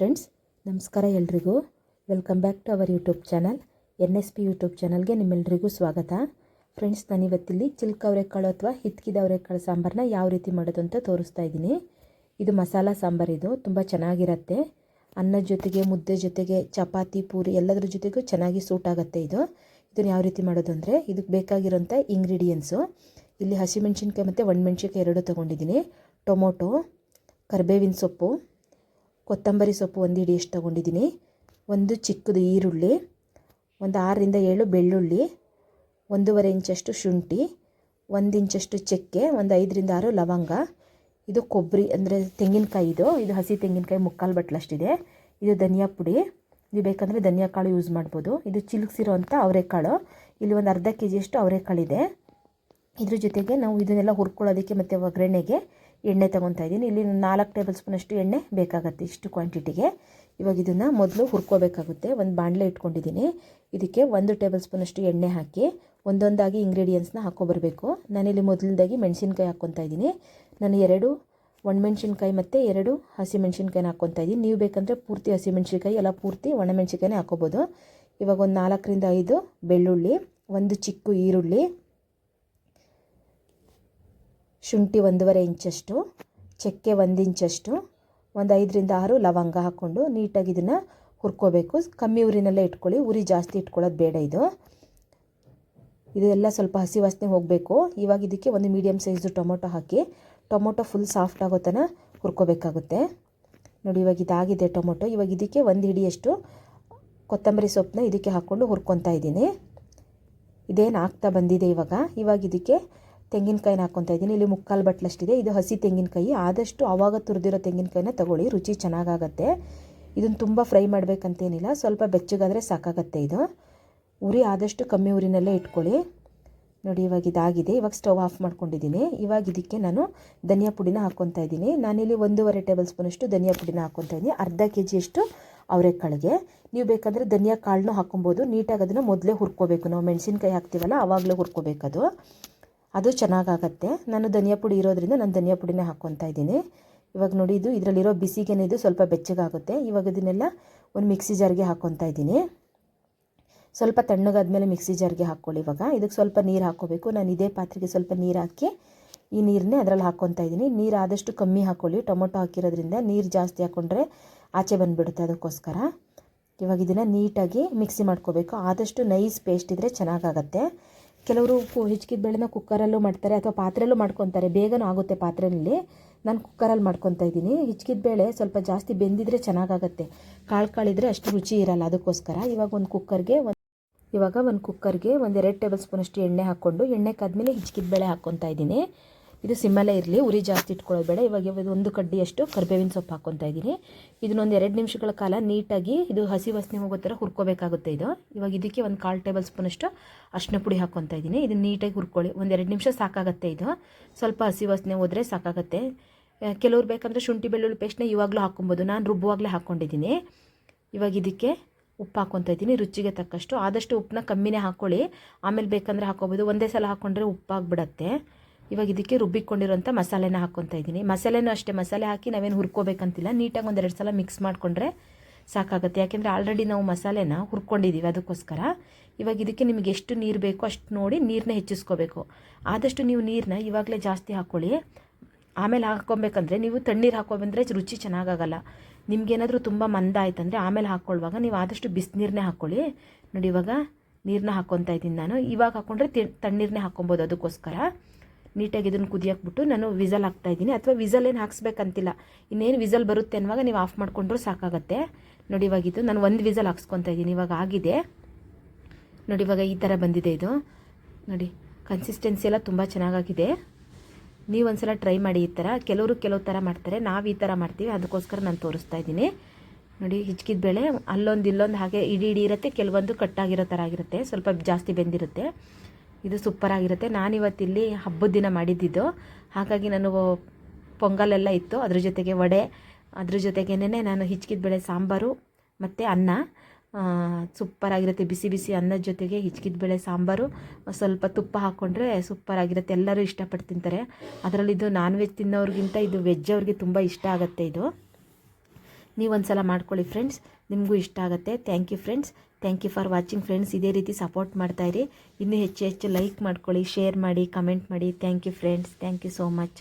Friends ನಮಸ್ಕಾರ ಎಲ್ರಿಗೂ. Welcome back to our YouTube channel N S P YouTube ಚಾನಲ್ಗೆ ನಿಮ್ಮೆಲ್ರಿಗೂ ಸ್ವಾಗತ. ಫ್ರೆಂಡ್ಸ್ ನಾನು ಇವತ್ತಿಲ್ಲಿ ಚಿಲ್ಕ ಅವರೆಕಾಳು ಅಥವಾ ಹಿತ್ಕಿದ ಅವರೆಕಾಳು ಸಾಂಬಾರನ್ನ ಯಾವ ರೀತಿ ಮಾಡೋದು ಅಂತ ತೋರಿಸ್ತಾ ಇದ್ದೀನಿ. ಇದು ಮಸಾಲ ಸಾಂಬಾರು ಇದು, ತುಂಬ ಚೆನ್ನಾಗಿರುತ್ತೆ. ಅನ್ನದ ಜೊತೆಗೆ, ಮುದ್ದೆ ಜೊತೆಗೆ, ಚಪಾತಿ, ಪೂರಿ ಎಲ್ಲದರ ಜೊತೆಗೂ ಚೆನ್ನಾಗಿ ಸೂಟ್ ಆಗುತ್ತೆ ಇದು. ಇದನ್ನು ಯಾವ ರೀತಿ ಮಾಡೋದು ಅಂದರೆ, ಇದಕ್ಕೆ ಬೇಕಾಗಿರೋಂಥ ಇಂಗ್ರೀಡಿಯೆಂಟ್ಸು ಇಲ್ಲಿ ಹಸಿಮೆಣ್ಸಿನ್ಕಾಯಿ ಮತ್ತು ಒಣಮೆಣ್ಸಿನ್ಕಾಯಿ ಎರಡು ತೊಗೊಂಡಿದ್ದೀನಿ. ಟೊಮೊಟೊ, ಕರಿಬೇವಿನ ಸೊಪ್ಪು ಕೊತ್ತಂಬರಿ ಸೊಪ್ಪು ಒಂದು ಹಿಡಿಯಷ್ಟು ತೊಗೊಂಡಿದ್ದೀನಿ? ಒಂದು ಚಿಕ್ಕದು ಈರುಳ್ಳಿ, ಒಂದು ಆರರಿಂದ ಏಳು ಬೆಳ್ಳುಳ್ಳಿ, ಒಂದೂವರೆ ಇಂಚಷ್ಟು ಶುಂಠಿ, ಒಂದು ಇಂಚಷ್ಟು ಚಕ್ಕೆ, ಒಂದು ಐದರಿಂದ ಆರು ಲವಂಗ. ಇದು ಕೊಬ್ಬರಿ ಅಂದರೆ ತೆಂಗಿನಕಾಯಿ ಇದು. ಇದು ಹಸಿ ತೆಂಗಿನಕಾಯಿ ಮುಕ್ಕಾಲು ಬಟ್ಲಷ್ಟಿದೆ. ಇದು ಧನಿಯಾ ಪುಡಿ. ನೀವು ಬೇಕಂದರೆ ಧನಿಯಾ ಕಾಳು ಯೂಸ್ ಮಾಡ್ಬೋದು. ಇದು ಚಿಲುಕ್ಸಿರೋ ಅಂಥ ಅವರೆಕಾಳು. ಇಲ್ಲಿ ಒಂದು ಅರ್ಧ ಕೆ ಜಿಯಷ್ಟು ಅವರೆಕಾಳಿದೆ. ಇದ್ರ ಜೊತೆಗೆ ನಾವು ಇದನ್ನೆಲ್ಲ ಹುರ್ಕೊಳ್ಳೋದಕ್ಕೆ ಮತ್ತು ಒಗ್ಗರಣೆಗೆ ಎಣ್ಣೆ ತೊಗೊತಾ ಇದ್ದೀನಿ. ಇಲ್ಲಿ ನಾಲ್ಕು ಟೇಬಲ್ ಸ್ಪೂನಷ್ಟು ಎಣ್ಣೆ ಬೇಕಾಗುತ್ತೆ ಇಷ್ಟು ಕ್ವಾಂಟಿಟಿಗೆ ಇವಾಗ ಇದನ್ನು ಮೊದಲು ಹುರ್ಕೋಬೇಕಾಗುತ್ತೆ. ಒಂದು ಬಾಣಲೆ ಇಟ್ಕೊಂಡಿದ್ದೀನಿ. ಇದಕ್ಕೆ ಒಂದು ಟೇಬಲ್ ಸ್ಪೂನಷ್ಟು ಎಣ್ಣೆ ಹಾಕಿ ಒಂದೊಂದಾಗಿ ಇಂಗ್ರೀಡಿಯೆಂಟ್ಸ್ನ ಹಾಕೊಬರಬೇಕು. ನಾನಿಲ್ಲಿ ಮೊದಲನೇದಾಗಿ ಮೆಣಸಿನ್ಕಾಯಿ ಹಾಕ್ಕೊತಾ ಇದ್ದೀನಿ. ನಾನು ಎರಡು ಒಣಮೆಣ್ಸಿನ್ಕಾಯಿ ಮತ್ತು ಎರಡು ಹಸಿಮೆಣ್ಸಿನ್ಕಾಯಿನ ಹಾಕ್ಕೊತಾ ಇದ್ದೀನಿ. ನೀವು ಬೇಕಂದರೆ ಪೂರ್ತಿ ಹಸಿಮೆಣ್ಸಿನ್ಕಾಯಿ ಎಲ್ಲ ಪೂರ್ತಿ ಒಣಮೆಣ್ಸಿನ್ಕಾಯಿನೇ ಹಾಕ್ಕೊಬೋದು ಇವಾಗ ಒಂದು ನಾಲ್ಕರಿಂದ ಐದು ಬೆಳ್ಳುಳ್ಳಿ, ಒಂದು ಚಿಕ್ಕ ಈರುಳ್ಳಿ ಶುಂಠಿ ಒಂದೂವರೆ ಇಂಚಷ್ಟು, ಚಕ್ಕೆ ಒಂದು ಇಂಚಷ್ಟು, ಒಂದು ಐದರಿಂದ ಆರು ಲವಂಗ ಹಾಕ್ಕೊಂಡು ನೀಟಾಗಿ ಇದನ್ನು ಹುರ್ಕೋಬೇಕು. ಕಮ್ಮಿ ಉರಿನಲ್ಲೇ ಇಟ್ಕೊಳ್ಳಿ, ಉರಿ ಜಾಸ್ತಿ ಇಟ್ಕೊಳ್ಳೋದು ಬೇಡ ಇದು. ಇದೆಲ್ಲ ಸ್ವಲ್ಪ ಹಸಿ ವಾಸನೆ ಹೋಗಬೇಕು. ಇವಾಗ ಇದಕ್ಕೆ ಒಂದು ಮೀಡಿಯಮ್ ಸೈಜು ಟೊಮೊಟೊ ಹಾಕಿ, ಟೊಮೊಟೊ ಫುಲ್ ಸಾಫ್ಟ್ ಆಗೋ ತನಕ ಹುರ್ಕೋಬೇಕಾಗುತ್ತೆ. ನೋಡಿ, ಇವಾಗ ಇದಾಗಿದೆ ಟೊಮೊಟೊ. ಇವಾಗ ಇದಕ್ಕೆ ಒಂದು ಹಿಡಿಯಷ್ಟು ಕೊತ್ತಂಬರಿ ಸೊಪ್ಪನ್ನ ಇದಕ್ಕೆ ಹಾಕ್ಕೊಂಡು ಹುರ್ಕೊತಾ ಇದ್ದೀನಿ. ಇದೇನು ಆಗ್ತಾ ಬಂದಿದೆ ಇವಾಗ. ಇವಾಗ ಇದಕ್ಕೆ ತೆಂಗಿನಕಾಯಿನ ಹಾಕ್ಕೊತಾ ಇದ್ದೀನಿ. ಇಲ್ಲಿ ಮುಕ್ಕಾಲು ಬಟ್ಲಷ್ಟಿದೆ. ಇದು ಹಸಿ ತೆಂಗಿನಕಾಯಿ. ಆದಷ್ಟು ಆವಾಗ ತುರಿದಿರೋ ತೆಂಗಿನಕಾಯಿನ ತಗೊಳ್ಳಿ. ರುಚಿ ಚೆನ್ನಾಗಾಗತ್ತೆ. ಇದನ್ನು ತುಂಬ ಫ್ರೈ ಮಾಡಬೇಕಂತೇನಿಲ್ಲ. ಸ್ವಲ್ಪ ಬೆಚ್ಚಗಾದರೆ ಸಾಕಾಗತ್ತೆ ಇದು. ಉರಿ ಆದಷ್ಟು ಕಮ್ಮಿ ಉರಿನಲ್ಲೇ ಇಟ್ಕೊಳ್ಳಿ. ನೋಡಿ, ಇವಾಗ ಇದಾಗಿದೆ. ಇವಾಗ ಸ್ಟವ್ ಆಫ್ ಮಾಡ್ಕೊಂಡಿದ್ದೀನಿ. ಇವಾಗ ಇದಕ್ಕೆ ನಾನು ಧನಿಯಾ ಪುಡಿನ ಹಾಕ್ಕೊತಾ ಇದ್ದೀನಿ. ನಾನಿಲ್ಲಿ ಒಂದೂವರೆ ಟೇಬಲ್ ಸ್ಪೂನಷ್ಟು ಧನಿಯಾ ಪುಡಿನ ಹಾಕ್ಕೊತಾ ಇದ್ದೀನಿ. ಅರ್ಧ ಕೆ ಜಿಯಷ್ಟು ಅವರೆಕಾಳಿಗೆ. ನೀವು ಬೇಕಾದರೆ ಧನಿಯಾ ಕಾಳನ್ನೂ ಹಾಕ್ಕೊಬೋದು. ನೀಟಾಗಿ ಅದನ್ನು ಮೊದಲೇ ಹುರ್ಕೋಬೇಕು. ನಾವು ಮೆಣಸಿನ್ಕಾಯಿ ಹಾಕ್ತೀವಲ್ಲ ಆವಾಗಲೇ ಹುರ್ಕೋಬೇಕದು. ಅದು ಚೆನ್ನಾಗಾಗತ್ತೆ. ನಾನು ಧನಿಯಾ ಪುಡಿ ಇರೋದ್ರಿಂದ ನಾನು ಧನಿಯಾ ಪುಡಿನೇ ಹಾಕ್ಕೊತಾ ಇದ್ದೀನಿ. ಇವಾಗ ನೋಡಿ, ಇದು ಇದರಲ್ಲಿರೋ ಬಿಸಿಗೇನೆ ಇದು ಸ್ವಲ್ಪ ಬೆಚ್ಚಗಾಗುತ್ತೆ. ಇವಾಗ ಇದನ್ನೆಲ್ಲ ಒಂದು ಮಿಕ್ಸಿ ಜಾರ್ಗೆ ಹಾಕ್ಕೊತಾ ಇದ್ದೀನಿ. ಸ್ವಲ್ಪ ತಣ್ಣಗಾದ್ಮೇಲೆ ಮಿಕ್ಸಿ ಜಾರ್ಗೆ ಹಾಕ್ಕೊಳ್ಳಿ ಇವಾಗ. ಇದಕ್ಕೆ ಸ್ವಲ್ಪ ನೀರು ಹಾಕ್ಕೋಬೇಕು. ನಾನು ಇದೇ ಪಾತ್ರೆಗೆ ಸ್ವಲ್ಪ ನೀರು ಹಾಕಿ ಈ ನೀರನ್ನೇ ಅದರಲ್ಲಿ ಹಾಕ್ಕೊತಾ ಇದ್ದೀನಿ. ನೀರು ಆದಷ್ಟು ಕಮ್ಮಿ ಹಾಕ್ಕೊಳ್ಳಿ ಟೊಮೊಟೊ ಹಾಕಿರೋದ್ರಿಂದ ನೀರು ಜಾಸ್ತಿ ಹಾಕ್ಕೊಂಡ್ರೆ ಆಚೆ ಬಂದುಬಿಡುತ್ತೆ ಅದಕ್ಕೋಸ್ಕರ. ಇವಾಗ ಇದನ್ನು ನೀಟಾಗಿ ಮಿಕ್ಸಿ ಮಾಡ್ಕೋಬೇಕು. ಆದಷ್ಟು ನೈಸ್ ಪೇಸ್ಟ್ ಇದ್ದರೆ ಚೆನ್ನಾಗಾಗತ್ತೆ. ಕೆಲವರು ಹಿಚ್ಕಿದ ಬೇಳೆನ ಕುಕ್ಕರಲ್ಲೂ ಮಾಡ್ತಾರೆ ಅಥವಾ ಪಾತ್ರೆಯಲ್ಲೂ ಮಾಡ್ಕೊತಾರೆ. ಬೇಗನೂ ಆಗುತ್ತೆ ಪಾತ್ರೆಯಲ್ಲಿ ನಾನು ಕುಕ್ಕರಲ್ಲಿ ಮಾಡ್ಕೊತಾ ಇದ್ದೀನಿ. ಹಿಚ್ಕಿದ ಬೇಳೆ ಸ್ವಲ್ಪ ಜಾಸ್ತಿ ಬೆಂದಿದ್ರೆ ಚೆನ್ನಾಗಾಗತ್ತೆ. ಕಾಳು ಕಾಳಿದ್ರೆ ಅಷ್ಟು ರುಚಿ ಇರಲ್ಲ ಅದಕ್ಕೋಸ್ಕರ. ಇವಾಗ ಒಂದು ಕುಕ್ಕರ್ಗೆ ಒಂದು ಇವಾಗ ಒಂದು ಕುಕ್ಕರ್ಗೆ ಒಂದು ಎರಡು ಟೇಬಲ್ ಸ್ಪೂನಷ್ಟು ಎಣ್ಣೆ ಹಾಕ್ಕೊಂಡು ಎಣ್ಣೆ ಕಾದ್ಮೇಲೆ ಹಿಚ್ಕಿದ ಬೇಳೆ ಹಾಕ್ಕೊತಾ ಇದ್ದೀನಿ. ಇದು ಸಿಮ್ಮಲ್ಲೇ ಇರಲಿ, ಉರಿ ಜಾಸ್ತಿ ಇಟ್ಕೊಳ್ಳೋದು ಬೇಡ. ಇವಾಗ ಒಂದು ಕಡ್ಡಿಯಷ್ಟು ಕರ್ಬೇವಿನ ಸೊಪ್ಪು ಹಾಕ್ಕೊತಾ ಇದ್ದೀನಿ. ಇದನ್ನೊಂದು ಎರಡು ನಿಮಿಷಗಳ ಕಾಲ ನೀಟಾಗಿ ಇದು ಹಸಿ ವಾಸನೆ ಹೋಗೋ ಥರ ಹುರ್ಕೋಬೇಕಾಗುತ್ತೆ ಇದು. ಇವಾಗ ಇದಕ್ಕೆ ಒಂದು ಕಾಲು ಟೇಬಲ್ ಸ್ಪೂನಷ್ಟು ಅರಿಶಿನ ಪುಡಿ ಹಾಕ್ಕೊತಾ ಇದ್ದೀನಿ. ಇದನ್ನು ನೀಟಾಗಿ ಹುರ್ಕೊಳ್ಳಿ. ಒಂದು ಎರಡು ನಿಮಿಷ ಸಾಕಾಗುತ್ತೆ ಇದು. ಸ್ವಲ್ಪ ಹಸಿ ವಾಸನೆ ಹೋದರೆ ಸಾಕಾಗುತ್ತೆ. ಕೆಲವ್ರು ಬೇಕಂದರೆ ಶುಂಠಿ, ಬೆಳ್ಳುಳ್ಳಿ ಪೇಸ್ಟ್ನ ಇವಾಗಲೂ ಹಾಕ್ಕೊಬೋದು. ನಾನು ರುಬ್ಬುವಾಗಲೇ ಹಾಕ್ಕೊಂಡಿದ್ದೀನಿ. ಇವಾಗ ಇದಕ್ಕೆ ಉಪ್ಪು ಹಾಕ್ಕೊತಾ ಇದ್ದೀನಿ. ರುಚಿಗೆ ತಕ್ಕಷ್ಟು. ಆದಷ್ಟು ಉಪ್ಪನ್ನ ಕಮ್ಮಿನೇ ಹಾಕ್ಕೊಳ್ಳಿ ಆಮೇಲೆ ಬೇಕಂದರೆ ಹಾಕ್ಕೊಬೋದು. ಒಂದೇ ಸಲ ಹಾಕ್ಕೊಂಡ್ರೆ ಉಪ್ಪಾಗ್ಬಿಡತ್ತೆ. ಇವಾಗ ಇದಕ್ಕೆ ರುಬ್ಬಿಕೊಂಡಿರೋಂಥ ಮಸಾಲೆನ ಹಾಕ್ಕೊತಾ ಇದ್ದೀನಿ. ಮಸಾಲೆನೂ ಅಷ್ಟೇ, ಮಸಾಲೆ ಹಾಕಿ ನಾವೇನು ಹುರ್ಕೋಬೇಕಂತಿಲ್ಲ. ನೀಟಾಗಿ ಒಂದೆರಡು ಸಲ ಮಿಕ್ಸ್ ಮಾಡಿಕೊಂಡ್ರೆ ಸಾಕಾಗುತ್ತೆ. ಯಾಕೆಂದರೆ ಆಲ್ರೆಡಿ ನಾವು ಮಸಾಲೆನ ಹುರ್ಕೊಂಡಿದ್ದೀವಿ ಅದಕ್ಕೋಸ್ಕರ. ಇವಾಗ ಇದಕ್ಕೆ ನಿಮಗೆ ಎಷ್ಟು ನೀರು ಬೇಕೋ ಅಷ್ಟು ನೋಡಿ ನೀರನ್ನ ಹೆಚ್ಚಿಸ್ಕೋಬೇಕು. ಆದಷ್ಟು ನೀವು ನೀರನ್ನ ಇವಾಗಲೇ ಜಾಸ್ತಿ ಹಾಕ್ಕೊಳ್ಳಿ ಆಮೇಲೆ ಹಾಕ್ಕೊಬೇಕಂದ್ರೆ ನೀವು ತಣ್ಣೀರು ಹಾಕ್ಕೊಬಂದರೆ ರುಚಿ ಚೆನ್ನಾಗಾಗಲ್ಲ. ನಿಮಗೇನಾದರೂ ತುಂಬ ಮಂದ ಆಯ್ತಂದರೆ ಆಮೇಲೆ ಹಾಕ್ಕೊಳ್ಳುವಾಗ ನೀವು ಆದಷ್ಟು ಬಿಸಿನೀರನ್ನೇ ಹಾಕ್ಕೊಳ್ಳಿ ನೋಡಿ ಇವಾಗ ನೀರನ್ನ ಹಾಕ್ಕೊತಾ ಇದ್ದೀನಿ ನಾನು. ಇವಾಗ ಹಾಕ್ಕೊಂಡ್ರೆ ತಣ್ಣೀರನ್ನೇ ಹಾಕ್ಕೊಬೋದು ಅದಕ್ಕೋಸ್ಕರ. ನೀಟಾಗಿ ಇದನ್ನು ಕುದಿಯಾಕ್ಬಿಟ್ಟು ನಾನು ವಿಸಲ್ ಹಾಕ್ತಾಯಿದ್ದೀನಿ ಅಥವಾ ವಿಸಲ್ ಏನು ಹಾಕ್ಸ್ಬೇಕಂತಿಲ್ಲ. ಇನ್ನೇನು ವಿಸಲ್ ಬರುತ್ತೆ ಅನ್ನುವಾಗ ನೀವು ಆಫ್ ಮಾಡಿಕೊಂಡ್ರೂ ಸಾಕಾಗತ್ತೆ. ನೋಡಿ ಇವಾಗ ಇದು, ನಾನು ಒಂದು ವಿಸಲ್ ಹಾಕ್ಸ್ಕೊತಾ ಇದ್ದೀನಿ. ಇವಾಗ ಆಗಿದೆ. ನೋಡಿ ಇವಾಗ ಈ ಥರ ಬಂದಿದೆ ಇದು. ನೋಡಿ ಕನ್ಸಿಸ್ಟೆನ್ಸಿ ಎಲ್ಲ ತುಂಬ ಚೆನ್ನಾಗಾಗಿದೆ. ನೀವು ಒಂದ್ಸಲ ಟ್ರೈ ಮಾಡಿ ಈ ಥರ ಕೆಲವರು ಕೆಲವು ಥರ ಮಾಡ್ತಾರೆ. ನಾವು ಈ ಥರ ಮಾಡ್ತೀವಿ. ಅದಕ್ಕೋಸ್ಕರ ನಾನು ತೋರಿಸ್ತಾ ಇದ್ದೀನಿ. ನೋಡಿ, ಹಿಚ್ಕಿದ ಬೇಳೆ ಅಲ್ಲೊಂದು ಇಲ್ಲೊಂದು ಹಾಗೆ ಇಡೀ ಇಡೀ ಇರುತ್ತೆ. ಕೆಲವೊಂದು ಕಟ್ಟಾಗಿರೋ ಥರ ಆಗಿರುತ್ತೆ. ಸ್ವಲ್ಪ ಜಾಸ್ತಿ ಬೆಂದಿರುತ್ತೆ. ಇದು ಸೂಪರಾಗಿರುತ್ತೆ ನಾನಿವತ್ತಿಲ್ಲಿ ಹಬ್ಬದ ದಿನ ಮಾಡಿದ್ದಿದ್ದು. ಹಾಗಾಗಿ ನಾನು ಪೊಂಗಲೆಲ್ಲ ಇತ್ತು. ಅದ್ರ ಜೊತೆಗೆ ವಡೆ, ಅದ್ರ ಜೊತೆಗೇನೆ ನಾನು ಹಿಚ್ಕಿದ ಬೇಳೆ ಸಾಂಬಾರು ಮತ್ತು ಅನ್ನ. ಸೂಪರಾಗಿರುತ್ತೆ ಬಿಸಿ ಬಿಸಿ ಅನ್ನದ ಜೊತೆಗೆ ಹಿಚ್ಕಿದ ಬೇಳೆ ಸಾಂಬಾರು. ಸ್ವಲ್ಪ ತುಪ್ಪ ಹಾಕ್ಕೊಂಡ್ರೆ ಸೂಪರಾಗಿರುತ್ತೆ ಎಲ್ಲರೂ ಇಷ್ಟಪಟ್ಟು ತಿಂತಾರೆ. ಅದರಲ್ಲಿ ಇದು ನಾನ್ ವೆಜ್ ತಿನ್ನೋರಿಗಿಂತ ಇದು ವೆಜ್ ಅವ್ರಿಗೆ ತುಂಬ ಇಷ್ಟ ಆಗುತ್ತೆ ಇದು. ನೀವು ಸಲ ಮಾಡ್ಕೊಳ್ಳಿ ಫ್ರೆಂಡ್ಸ್ ನಿಮಗೂ ಇಷ್ಟ ಆಗುತ್ತೆ. Thank you friends thank you for watching friends ಇದೇ ರೀತಿ ಸಪೋರ್ಟ್ ಮಾಡ್ತಾಯಿರಿ ಇನ್ನೂ ಹೆಚ್ಚು ಹೆಚ್ಚು ಲೈಕ್ ಮಾಡ್ಕೊಳ್ಳಿ ಶೇರ್ ಮಾಡಿ ಕಮೆಂಟ್ ಮಾಡಿ. Thank you friends thank you so much